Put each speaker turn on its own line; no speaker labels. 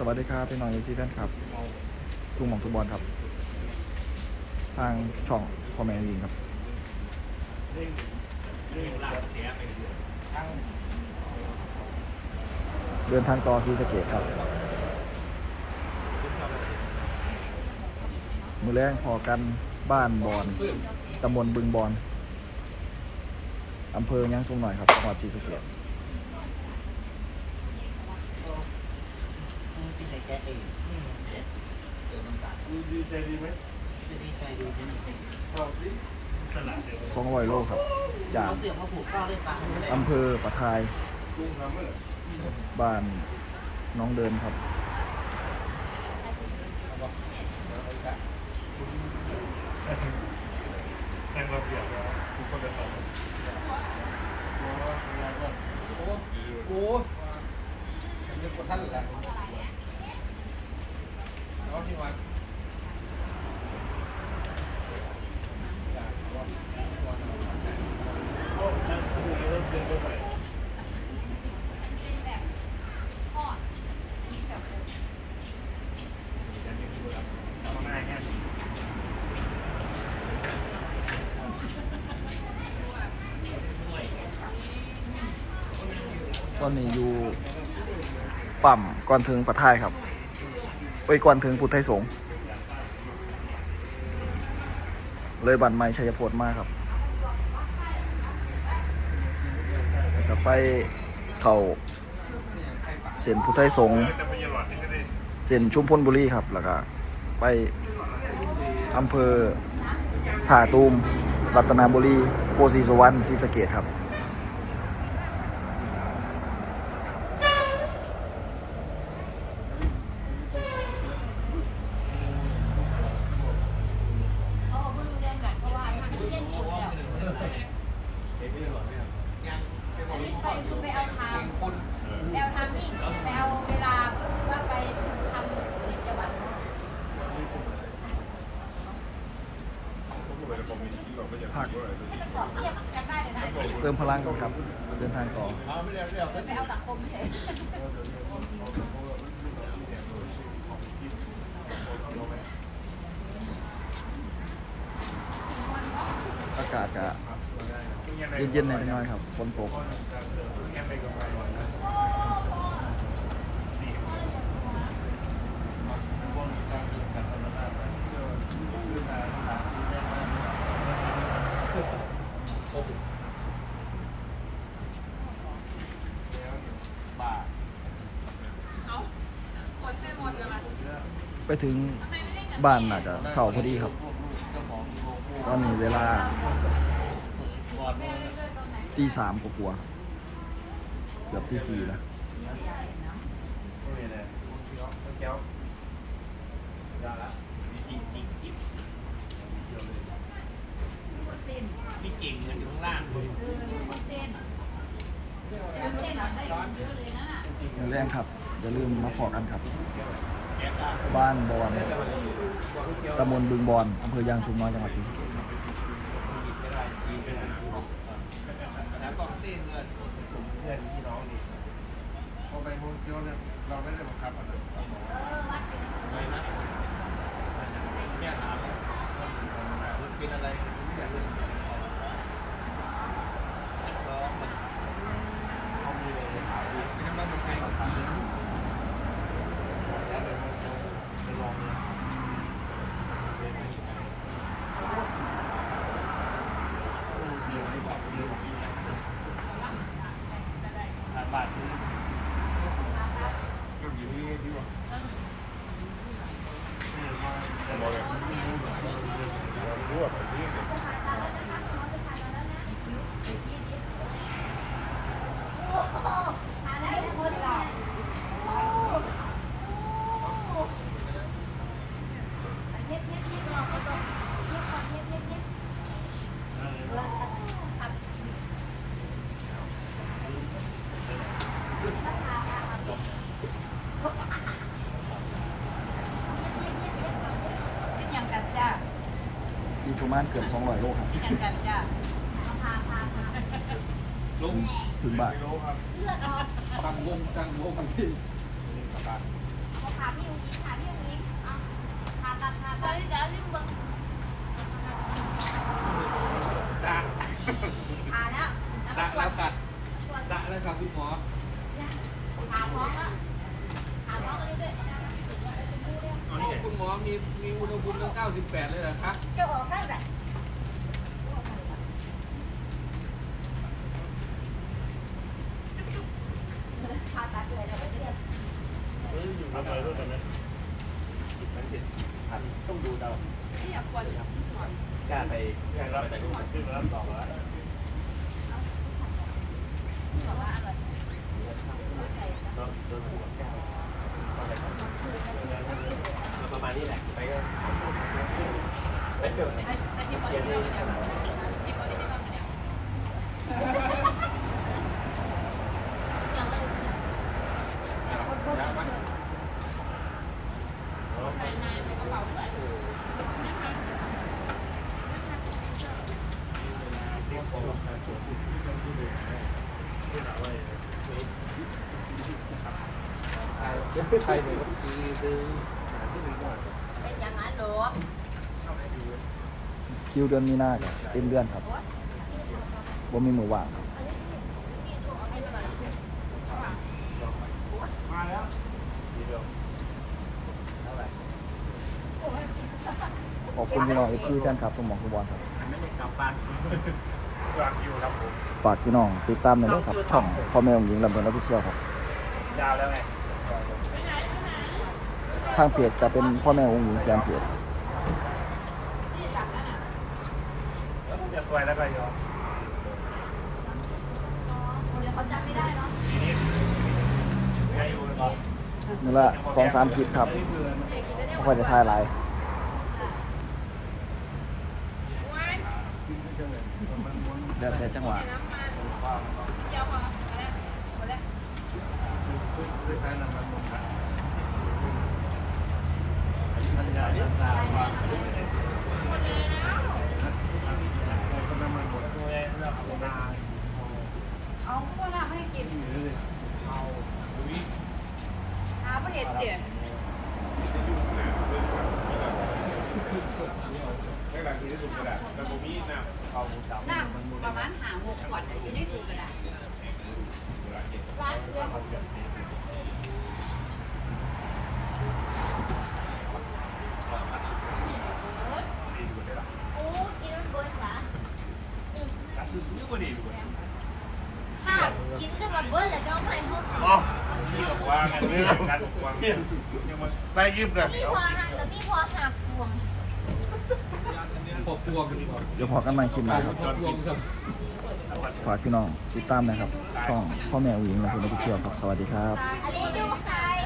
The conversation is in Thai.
สวัสดีครับพี่น้องยูทีแฟนครับทุ่งหมองทุกบอลครับ ทางช่องพ่อแม่ยิงครับเดินทางต่อซีสะเกตครับ มือแรงพอกันบ้านบอนตำบลบึงบอนอำเภอยังชุมหน่อยครับจังหวัดศรีสะเกษ
พี่ใจแกเอง
ดีใจดีไหม
จะดีใจดีใช่ไหม
ชอบดิ
สองร้อยโลครับ จาก
เขาเสียงมาผูกข้าวได้สามเลย
อำเภอปะทาย
ลุงทำเมื่อ
บ้านน้องเดินครับ
แข่งระเบียบแล้วทุกคนจะสอน
โอ้ผมยังกดท่านแหละแล้
อนนี้อยู่ปั่มก่อนถึงปะทายครับไปก่อนถึงพุทธไทยสงเลยบันไม้ชัยพลมากครับ จะไปเข้าเส้นพุทธไทยสงเส้นชุมพลบุรีครับ แล้วก็ไปอำเภอท่าตูม รัตนบุรีโพสีสวรรณศรีสะเกดครับ
เขาเอาเพิ่งเรียนกันเพราะว่าทางเรียนสุดแล้วอันนี้ไปคือไปเอาทางไปเอาทางนี่ไปเอาเวลาก็คือว่าไปทำกิจวัตร
ผัก
เติ
มพลังก่อนครับ เดินทางต่อ
ไปเอาสังคมเฉย
อากาศก็เย็นๆหน่อยๆครับฝนตก ไปถึงบ้านน่ะจะเสาร์พอดีครับ ตอนนี้เวลาตีสามกว่าๆเกือบตีสี่แล้ว
พี่เก่งเงินอยู่ข้างล่าง
คือเส้นเส้นได้เยอะเลยนะ
แรงครับ อย่าลืมมาพอกันครับ บ้านบอนตำบลบึงบอนอำเภอยางชุมน้อยจังหวัดศรีสะเกษ
แล้วก็เต้นเงิน
เพื่อนพี่น้องนี่พอไปโฮมเทลเนี่ยเราไม่ได้บังคับอะไร
ไปนะแค่ถามเป็นอะไรร้องมันเขามีเลยถามดูไม่ต้องมาเป็นใครกับทีม
ไปลองเนี่ย
ทางบ้านคือ
ก็อยู่นี่ดีกว่าบอกเลยรู้ว่าแบบนี้
เป็นอย่างกันจ้า
อีก ประมาณเกือบ200โลครับ
เป็นอย่างกันจ้าพาพาพา
ลุง
ถึงบ้าน
ไม่รู้ครับ
เลือดออก
ตั้งวงตั้งวงกันที่
พถามพี่อุ้งอิงถามพี่อุ้งอิงเอาผ่าตัดผ่าตัดเดี๋ยวรีบเบิ่ง
สะ
ผ่าแล้ว
สะแล้วค่ะ
ตรวจ
สะแล้วค่ะคุณหมอ
ผ่าท้องแล้วผ่าท้องกันเรื่อย
เอานี่ไง
คุณ หมอมีมีอุณหภูมิตั้ง98 เลยเหรอคะ
ๆจะออกได้แบบผ่าตัดเลยแล้วเดี๋ยว
ทำอะไรด้วยกันไหมต้องดูเรา
นี่อย่าปวด
กล้าไปกล้ารับแต่ก็ขึ้นมารับต่อแล้ว
บอกว่าอร่อย
โดนหัวแก้วประ มาณนี้แหละไปก็ไปเถอะเย็นเลย
ใครเลยครับทีซื้อ
เป็นอย่างนั้นเหรอ
คิวเดือนมีนาครับเต็มเดือนครับบ่มีมือว่างครับ
มาแล้วทีเดียว
ขอบคุณพี่น้องเอฟซีแฟนคลับสมองสมบอลครับ
ไม่ได้กลับบ้านวางอยู่ครับผม
ฝากพี่น้องติดตามหน่อยด้วยครับช่องพ่อแม่ของหญิงลำเพลินออฟฟิเชียลครับ
ยาวแล้วไง
ทางเพจจะเป็นพ่อแม่ของหญิงแฟนเพจ
จะสวยแล้วก็ยอม
เดี๋ยวเขาจำไม่ได้เนาะ
ทีนี้ไงอยู่ก่อน
นี่ละสองสามคลิปครับไม่ค่อยจะถ่ายหลายแล้วแต่จังหวะ
เดี๋ยวพอแล้วพอแล้ว
น
จะ เรียกตา
หมด
ตัวเอาเอามา
เอาพวกเราให้กิน
อาดุย
หาประเห็ดเดี๋ยว
ไม่หลังที่ที่สุดกระดาษแต่ผมมีน้ำ
เหมูสับ
น้ำประมาณหาหกขวดอยู่ในถุงกระดาษร้านเดียวโอ้กินมันเบิร์ดสา
ตัดคือซื้อมาดีด้วย
ข้าวกินจนมาเบิร์ดแล้วก็เอาไปห้อง
อ๋อนี่กับวางกันเรื่องการวางยังมาใส่ยิบเลย
นี่พอหักกับนี่พอหักพวง
ปอบพวงดีกว่า
เดี๋ยวพอกันใหม่คลิปหน้าครับ
ปอบพวงครับ
ฝากพี่น้องติดตามนะครับช่องพ่อแม่ของหญิงลำเพลินออฟฟิเชียลครับสวัสดีครับ
อันนี้ดูค่ะ